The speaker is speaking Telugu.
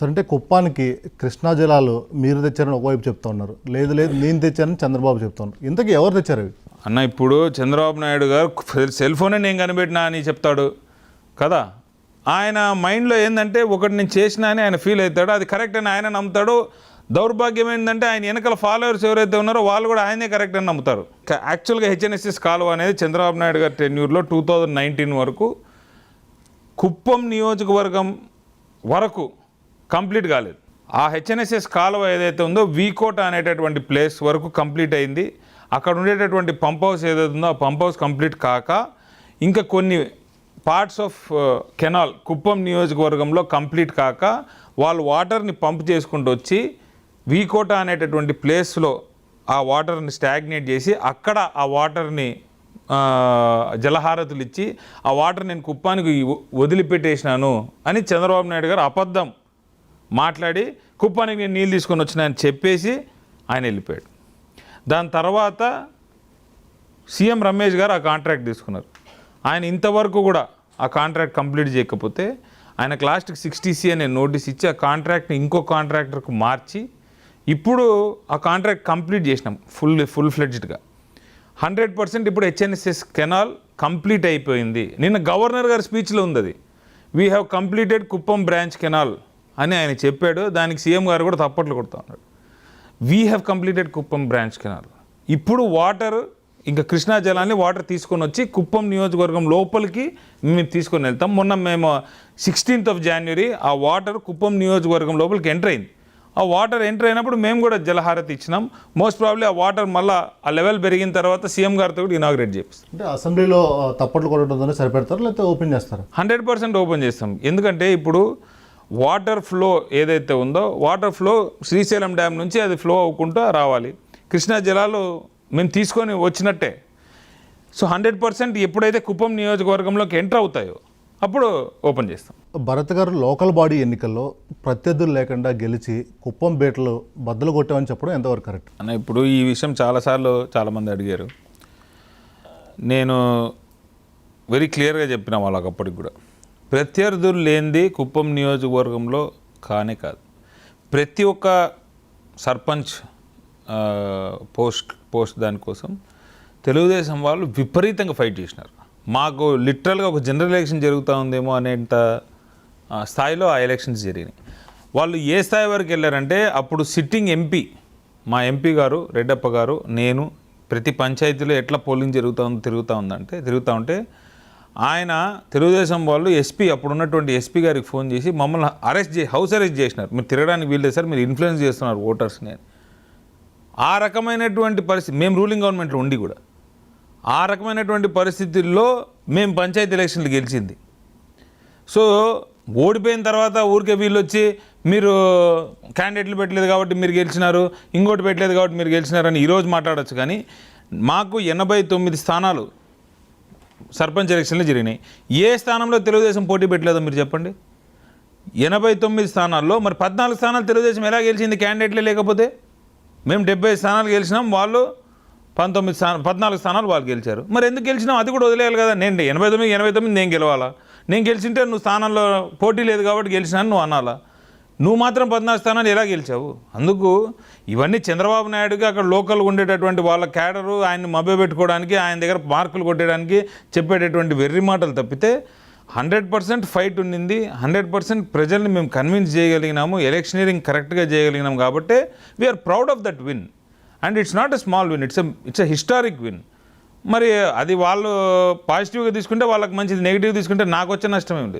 సరే అంటే కుప్పానికి కృష్ణా జలాలు మీరు తెచ్చారని ఒకవైపు చెప్తా ఉన్నారు. లేదు లేదు నేను తెచ్చానని చంద్రబాబు చెప్తున్నారు ఇంతకీ ఎవరు తెచ్చారు అవి? అన్న ఇప్పుడు చంద్రబాబు నాయుడు గారు సెల్ ఫోనే నేను కనిపెట్టినా అని చెప్తాడు. కదా? ఆయన మైండ్లో ఏంటంటే ఒకటి నేను చేసినా అని ఆయన ఫీల్ అవుతాడు. అది కరెక్ట్ అని ఆయన నమ్ముతాడు. దౌర్భాగ్యం ఏంటంటే ఆయన వెనకాల ఫాలోవర్స్ ఎవరైతే ఉన్నారో వాళ్ళు కూడా ఆయనే కరెక్ట్ అని నమ్ముతారు. యాక్చువల్గా హెచ్ఎన్ఎస్ఎస్ కాలువ అనేది చంద్రబాబు నాయుడు గారి టెన్యూర్లో టూ థౌజండ్ నైన్టీన్ వరకు కుప్పం నియోజకవర్గం వరకు కంప్లీట్ కాలేదు. ఆ హెచ్ఎన్ఎస్ఎస్ కాలువ ఏదైతే ఉందో వీకోట అనేటటువంటి ప్లేస్ వరకు కంప్లీట్ అయింది. అక్కడ ఉండేటటువంటి పంప్ హౌస్ ఏదైతే ఉందో ఆ పంప్ హౌస్ కంప్లీట్ కాక ఇంకా కొన్ని పార్ట్స్ ఆఫ్ కెనాల్ కుప్పం నియోజకవర్గంలో కంప్లీట్ కాక వాళ్ళు వాటర్ని పంప్ చేసుకుంటూ వచ్చి వీకోట అనేటటువంటి ప్లేస్లో ఆ వాటర్ని స్టాగ్నేట్ చేసి అక్కడ ఆ వాటర్ని జలహారతులు ఇచ్చి ఆ వాటర్ నేను కుప్పానికి వదిలిపెట్టేసినాను అని చంద్రబాబు నాయుడు గారు అబద్ధం మాట్లాడి కుప్పానికి నేను నీళ్ళు తీసుకొని వచ్చినాయని చెప్పేసి ఆయన వెళ్ళిపోయాడు. దాని తర్వాత సీఎం రమేష్ గారు ఆ కాంట్రాక్ట్ తీసుకున్నారు. ఆయన ఇంతవరకు కూడా ఆ కాంట్రాక్ట్ కంప్లీట్ చేయకపోతే ఆయనకు లాస్ట్కి సిక్స్టీ సి అనే నోటీస్ ఇచ్చి ఆ కాంట్రాక్ట్ని ఇంకో కాంట్రాక్టర్కు మార్చి ఇప్పుడు ఆ కాంట్రాక్ట్ కంప్లీట్ చేసినాం ఫుల్ ఫుల్ ఫ్లెడ్జ్డ్గా. హండ్రెడ్ పర్సెంట్ ఇప్పుడు హెచ్ఎన్ఎస్ఎస్ కెనాల్ కంప్లీట్ అయిపోయింది. నిన్న గవర్నర్ గారి స్పీచ్లో ఉంది అది. We have completed Kuppam branch canal అని ఆయన చెప్పాడు. దానికి సీఎం గారు కూడా తప్పట్లు కొడుతూ ఉన్నాడు. We have completed Kuppam branch canal ఇప్పుడు వాటర్ ఇంకా కృష్ణా జలాన్ని వాటర్ తీసుకొని వచ్చి కుప్పం నియోజకవర్గం లోపలికి మేము తీసుకొని వెళ్తాం. మొన్న మేము సిక్స్టీన్త్ ఆఫ్ జనవరి ఆ వాటర్ కుప్పం నియోజకవర్గం లోపలికి ఎంటర్ అయింది. ఆ వాటర్ ఎంటర్ అయినప్పుడు మేము కూడా జలహారతి ఇచ్చినాం. మోస్ట్ ప్రాబ్లీ ఆ వాటర్ మళ్ళీ ఆ లెవెల్ పెరిగిన తర్వాత సీఎం గారితో కూడా ఇనాగ్రేట్ చేపిస్తాం. అంటే అసెంబ్లీలో తప్పట్లు కొట్టడంతోనే సరిపెడతారు? లేకపోతే ఓపెన్ చేస్తారా? హండ్రెడ్ పర్సెంట్ ఓపెన్ చేస్తాం. ఎందుకంటే ఇప్పుడు వాటర్ ఫ్లో ఏదైతే ఉందో వాటర్ ఫ్లో శ్రీశైలం డ్యామ్ నుంచి అది ఫ్లో అవ్వకుండా రావాలి. కృష్ణా జలాలు మేము తీసుకొని వచ్చినట్టే. సో హండ్రెడ్ పర్సెంట్ ఎప్పుడైతే కుప్పం నియోజకవర్గంలోకి ఎంటర్ అవుతాయో అప్పుడు ఓపెన్ చేస్తాం. భరత్ గారు లోకల్ బాడీ ఎన్నికల్లో ప్రత్యర్థులు లేకుండా గెలిచి కుప్పం బేటలు బద్దలు కొట్టామని చెప్పడం ఎంతవరకు కరెక్ట్? అన్న ఇప్పుడు ఈ విషయం చాలాసార్లు చాలామంది అడిగారు. నేను వెరీ క్లియర్గా చెప్పిన వాళ్ళకి అప్పటికి కూడా. ప్రత్యర్థులు లేనిది కుప్పం నియోజకవర్గంలో కానే కాదు. ప్రతి ఒక్క సర్పంచ్ పోస్ట్ పోస్ట్ దానికోసం తెలుగుదేశం వాళ్ళు విపరీతంగా ఫైట్ చేసినారు. మాకు లిటరల్గా ఒక జనరల్ ఎలక్షన్ జరుగుతూ ఉందేమో అనేంత స్థాయిలో ఆ ఎలక్షన్స్ జరిగినాయి. వాళ్ళు ఏ స్థాయి వరకు వెళ్ళారంటే అప్పుడు సిట్టింగ్ ఎంపీ మా ఎంపీ గారు రెడ్డప్ప గారు నేను ప్రతి పంచాయతీలో ఎట్లా పోలింగ్ జరుగుతూ ఉందో తిరుగుతూ ఉందంటే తిరుగుతూ ఉంటే ఆయన తెలుగుదేశం వాళ్ళు ఎస్పీ అప్పుడు ఉన్నటువంటి ఎస్పీ గారికి ఫోన్ చేసి మమ్మల్ని అరెస్ట్ చే హౌస్ అరెస్ట్ చేసినారు. మీరు తిరగడానికి వీల్లేదు సార్ మీరు ఇన్ఫ్లుయెన్స్ చేస్తున్నారు ఓటర్స్ని ఆ రకమైనటువంటి పరిస్థితి మేము రూలింగ్ గవర్నమెంట్లో ఉండి కూడా ఆ రకమైనటువంటి పరిస్థితుల్లో మేము పంచాయతీ ఎలక్షన్లు గెలిచింది. సో ఓడిపోయిన తర్వాత ఊరికే వీళ్ళు వచ్చి మీరు క్యాండిడేట్లు పెట్టలేదు కాబట్టి మీరు గెలిచినారు ఇంకోటి పెట్టలేదు కాబట్టి మీరు గెలిచినారని ఈరోజు మాట్లాడచ్చు కానీ మాకు ఎనభై తొమ్మిది స్థానాలు సర్పంచ్ ఎలక్షన్లు జరిగినాయి. ఏ స్థానంలో తెలుగుదేశం పోటీ పెట్టలేదో మీరు చెప్పండి. ఎనభై తొమ్మిది స్థానాల్లో మరి పద్నాలుగు స్థానాలు తెలుగుదేశం ఎలా గెలిచింది? క్యాండిడేట్లే లేకపోతే? మేము డెబ్బై స్థానాలు గెలిచినాం వాళ్ళు పంతొమ్మిది స్థానం పద్నాలుగు స్థానాలు వాళ్ళు గెలిచారు. మరి ఎందుకు గెలిచినాం? అది కూడా వదిలేయాలి కదా. నేను ఎనభై తొమ్మిది ఎనభై తొమ్మిది నేను గెలవాలా? నేను గెలిచింటే నువ్వు స్థానంలో పోటీ లేదు కాబట్టి గెలిచినాను నువ్వు అనాలా? నువ్వు మాత్రం పద్నాలుగు స్థానాలు ఎలా గెలిచావు? అందుకు ఇవన్నీ చంద్రబాబు నాయుడుకి అక్కడ లోకల్ ఉండేటటువంటి వాళ్ళ క్యాడరు ఆయన్ని మభ్యపెట్టుకోవడానికి ఆయన దగ్గర మార్కులు కొట్టడానికి చెప్పేటటువంటి వెర్రి మాటలు తప్పితే హండ్రెడ్ పర్సెంట్ ఫైట్ ఉండింది హండ్రెడ్ పర్సెంట్ ప్రజల్ని మేము కన్విన్స్ చేయగలిగినాము. ఎలక్షనీరింగ్ కరెక్ట్గా చేయగలిగినాం కాబట్టి we are proud of that win and it's not a small win it's it's a historic win మరి అది వాళ్ళు పాజిటివ్గా తీసుకుంటే వాళ్ళకి మంచిది నెగిటివ్ తీసుకుంటే నాకు వచ్చే నష్టమే ఉంది